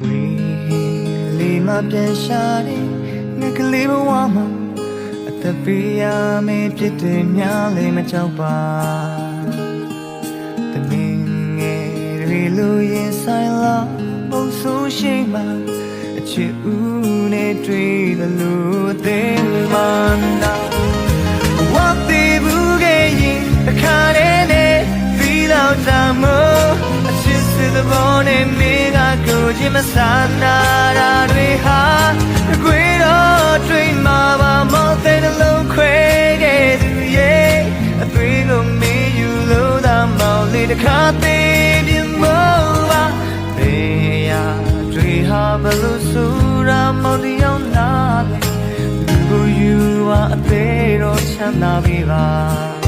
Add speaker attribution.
Speaker 1: ဝေးလေးမပြန်ရှာတဲ့ငါကလေးဘဝမှာအသက်ပေးရမယ့်ဖြစ်တဲ့များလေးမကြောက်ပါတမင်ငယ်တွေလိုရင်ဆိုင်လာပုံဆိုးရှိမှအချစ်ဦးနဲ့တွေ့သလိုအသေးမှနာဝတ်သေးဘူးကရင်အခါ ချင်မဆန္ဒရာတွေဟာအကွေတော့တွေ့မှာပါမော့တဲ့လုံးခွဲခဲ့သူရဲ့အသွေးကိုမေးယူလို့သာမောင်လေးတစ်ခါသေးပြမို့ပါဘေးရတွေဟာဘလို့ဆူရာမောင်ဒီအောင်နာလေသူကိုယူပါအသေးတော့ချမ်းသာ